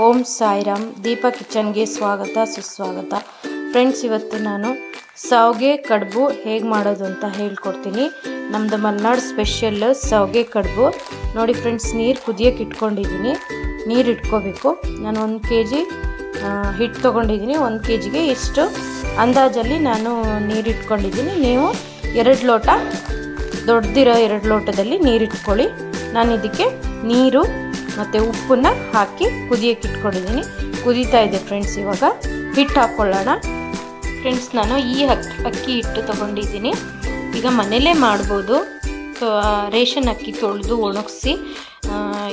ಓಂ ಸಾಯಿರಾಮ್. ದೀಪ ಕಿಚನ್ಗೆ ಸ್ವಾಗತ, ಸುಸ್ವಾಗತ. ಫ್ರೆಂಡ್ಸ್, ಇವತ್ತು ನಾನು ಸಾವಿಗೆ ಕಡುಬು ಹೇಗೆ ಮಾಡೋದು ಅಂತ ಹೇಳ್ಕೊಡ್ತೀನಿ. ನಮ್ಮದು ಮಲೆನಾಡು ಸ್ಪೆಷಲ್ ಸಾವಿಗೆ ಕಡುಬು. ನೋಡಿ ಫ್ರೆಂಡ್ಸ್, ನೀರು ಕುದಿಯೋಕೆ ಇಟ್ಕೊಂಡಿದ್ದೀನಿ ನೀರು ಇಟ್ಕೋಬೇಕು. ನಾನು ಒಂದು ಕೆ ಜಿ ಹಿಟ್ಟು ತೊಗೊಂಡಿದ್ದೀನಿ ಒಂದು ಕೆ ಜಿಗೆ ಇಷ್ಟು ಅಂದಾಜಲ್ಲಿ ನಾನು ನೀರು ಇಟ್ಕೊಂಡಿದ್ದೀನಿ ನೀವು ಎರಡು ಲೋಟ ದೊಡ್ಡದಿರೋ ಎರಡು ಲೋಟದಲ್ಲಿ ನೀರು ಇಟ್ಕೊಳ್ಳಿ. ನಾನು ಇದಕ್ಕೆ ನೀರು ಮತ್ತು ಉಪ್ಪನ್ನು ಹಾಕಿ ಕುದಿಯೋಕ್ಕೆ ಇಟ್ಕೊಂಡಿದ್ದೀನಿ. ಕುದೀತಾ ಇದೆ ಫ್ರೆಂಡ್ಸ್ ಇವಾಗ. ಹಿಟ್ಟು ಹಾಕ್ಕೊಳ್ಳೋಣ ಫ್ರೆಂಡ್ಸ್ ನಾನು ಈ ಅಕ್ಕಿ ಅಕ್ಕಿ ಹಿಟ್ಟು ತೊಗೊಂಡಿದ್ದೀನಿ. ಈಗ ಮನೇಲೇ ಮಾಡ್ಬೋದು. ಸೊ ರೇಷನ್ ಅಕ್ಕಿ ತೊಳೆದು ಒಣಗಿಸಿ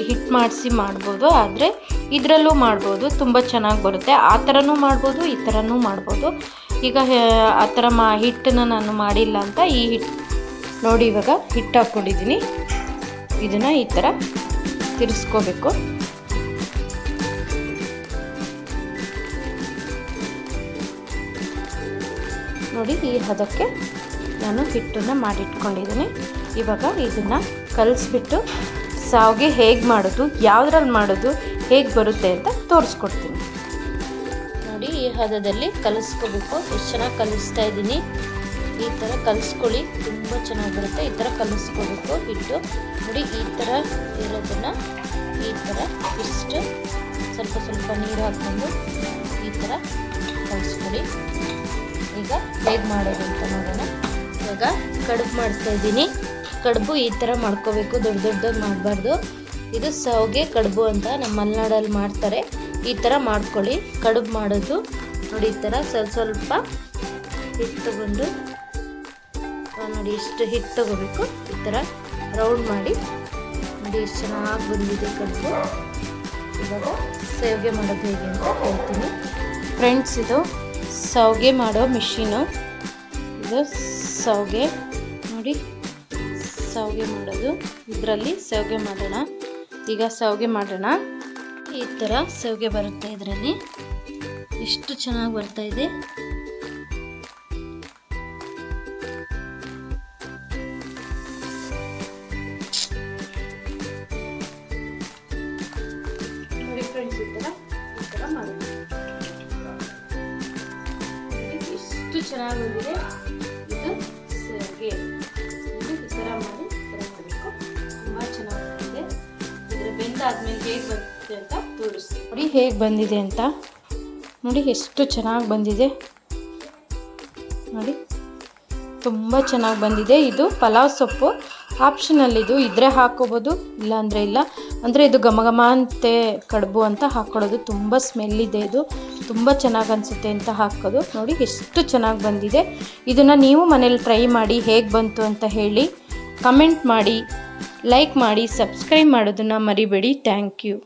ಹಿಟ್ಟು ಮಾಡಿಸಿ ಮಾಡ್ಬೋದು. ಆದರೆ ಇದರಲ್ಲೂ ಮಾಡ್ಬೋದು. ತುಂಬ ಚೆನ್ನಾಗಿ ಬರುತ್ತೆ. ಆ ಥರನೂ ಮಾಡ್ಬೋದು, ಈ ಥರನೂ ಮಾಡ್ಬೋದು. ಈಗ, ಆ ಥರ ಮಾ, ಹಿಟ್ಟನ್ನು ನಾನು ಮಾಡಿಲ್ಲ ಅಂತ ಈ ಹಿಟ್ಟು ನೋಡಿ ಇವಾಗ ಹಿಟ್ಟು ಹಾಕ್ಕೊಂಡಿದ್ದೀನಿ ಇದನ್ನು ಈ ಥರ ತಿರ್ಸ್ಕೋಬೇಕು. ನೋಡಿ, ಈ ಹದಕ್ಕೆ ನಾನು ಹಿಟ್ಟನ್ನು ಮಾಡಿಟ್ಕೊಂಡಿದ್ದೀನಿ. ಇವಾಗ ಇದನ್ನು ಕಲಿಸ್ಬಿಟ್ಟು ಸಾವಿಗೆ ಹೇಗೆ ಮಾಡೋದು, ಯಾವುದ್ರಲ್ಲಿ ಮಾಡೋದು, ಹೇಗೆ ಬರುತ್ತೆ ಅಂತ ತೋರಿಸ್ಕೊಡ್ತೀನಿ. ನೋಡಿ, ಈ ಹದದಲ್ಲಿ ಕಲಿಸ್ಕೋಬೇಕು. ಎಷ್ಟು ಚೆನ್ನಾಗಿ ಕಲಿಸ್ತಾ ಇದ್ದೀನಿ. ಈ ಥರ ಕಲಿಸ್ಕೊಳ್ಳಿ, ತುಂಬ ಚೆನ್ನಾಗಿ ಬರುತ್ತೆ ಈ ಥರ ಕಲಿಸ್ಕೊಬೇಕು ಹಿಟ್ಟು, ನೋಡಿ ಈ ಥರ ಇರೋದನ್ನು, ಈ ಥರ ಇಷ್ಟು ಸ್ವಲ್ಪ ಸ್ವಲ್ಪ ನೀರು ಹಾಕ್ಕೊಂಡು ಈ ಥರ ಕಲಿಸ್ಕೊಳ್ಳಿ. ಈಗ ಹೇಗೆ ಮಾಡೋದು ಅಂತ ನೋಡೋಣ ಇವಾಗ ಕಡುಬು ಮಾಡ್ತಾ ಇದ್ದೀನಿ. ಕಡುಬು ಈ ಥರ ಮಾಡ್ಕೋಬೇಕು, ದೊಡ್ಡ ದೊಡ್ಡದಾಗಿ ಮಾಡಬಾರ್ದು. ಇದು ಸೌಗೆ ಕಡುಬು ಅಂತ ನಮ್ಮ ಮಲೆನಾಡಲ್ಲಿ ಮಾಡ್ತಾರೆ. ಈ ಥರ ಮಾಡ್ಕೊಳ್ಳಿ. ಕಡುಬು ಮಾಡೋದು ನೋಡಿ ಈ ಥರ ಸ್ವಲ್ಪ ಸ್ವಲ್ಪ ಹಿಟ್ಟು ತಗೊಂಡು ನೋಡಿ ಇಷ್ಟು ಹಿಟ್ಟು ತಗೋಬೇಕು. ಈ ಥರ ರೌಂಡ್ ಮಾಡಿ. ನೋಡಿ ಎಷ್ಟು ಚೆನ್ನಾಗಿ ಬಂದಿದೆ ಕಡುಬು ಇವಾಗ ಸೇವಿಗೆ ಮಾಡೋದು ಹೇಗೆ ಅಂತ ಹೇಳ್ತೀನಿ ಫ್ರೆಂಡ್ಸ್ ಇದು ಸೌಗೆ ಮಾಡೋ ಮಿಷಿನು ಇದು ಸೌಗೆ ನೋಡಿ ಸೌಗೆ ಮಾಡೋದು. ಇದರಲ್ಲಿ ಸೌಗೆ ಮಾಡೋಣ. ಈಗ ಸೌಗೆ ಮಾಡೋಣ. ಈ ಥರ ಸೌಗೆ ಬರುತ್ತೆ ಇದರಲ್ಲಿ. ಎಷ್ಟು ಚೆನ್ನಾಗಿ ಬರ್ತಾ ಇದೆ. ಫ್ರೆಂಡ್ಸ್ ಈ ಥರ ಈ ಥರ ಚೆನ್ನಾಗಿ ಬಂದಿದೆ. ಇದು ಸರ್ಗೆ. ಈ ಥರ ಈ ಥರ ಮಾಡಬೇಕು. ತುಂಬ ಚೆನ್ನಾಗಿ ಬಂದಿದೆ. ಇದ್ರ ಹೇಗೆ ಬರುತ್ತೆ ಅಂತ ತೋರಿಸ್ತೀನಿ. ನೋಡಿ ಹೇಗೆ ಬಂದಿದೆ ಅಂತ. ನೋಡಿ ಎಷ್ಟು ಚೆನ್ನಾಗಿ ಬಂದಿದೆ. ನೋಡಿ. ತುಂಬ ಚೆನ್ನಾಗಿ ಬಂದಿದೆ. ಇದು ಪಲಾವ್ ಸೊಪ್ಪು. ಆಪ್ಷನಲ್ ಇದು ಇದ್ರೆ ಹಾಕೋಬೋದು ಇಲ್ಲ ಅಂದರೆ ಇಲ್ಲ. ಅಂದರೆ ಇದು ಘಮ ಘಮ ಅಂತೆ ಕಡುಬು ಅಂತ ಹಾಕ್ಕೊಳ್ಳೋದು ತುಂಬ ಸ್ಮೆಲ್ ಇದೆ ಇದು. ತುಂಬ ಚೆನ್ನಾಗಿ ಅನಿಸುತ್ತೆ ಅಂತ ಹಾಕೋದು. ನೋಡಿ, ಎಷ್ಟು ಚೆನ್ನಾಗಿ ಬಂದಿದೆ. ಇದನ್ನು ನೀವು ಮನೇಲಿ ಟ್ರೈ ಮಾಡಿ ಹೇಗೆ ಬಂತು ಅಂತ ಹೇಳಿ ಕಮೆಂಟ್ ಮಾಡಿ ಲೈಕ್ ಮಾಡಿ ಸಬ್ಸ್ಕ್ರೈಬ್ ಮಾಡೋದನ್ನು ಮರಿಬೇಡಿ. Thank you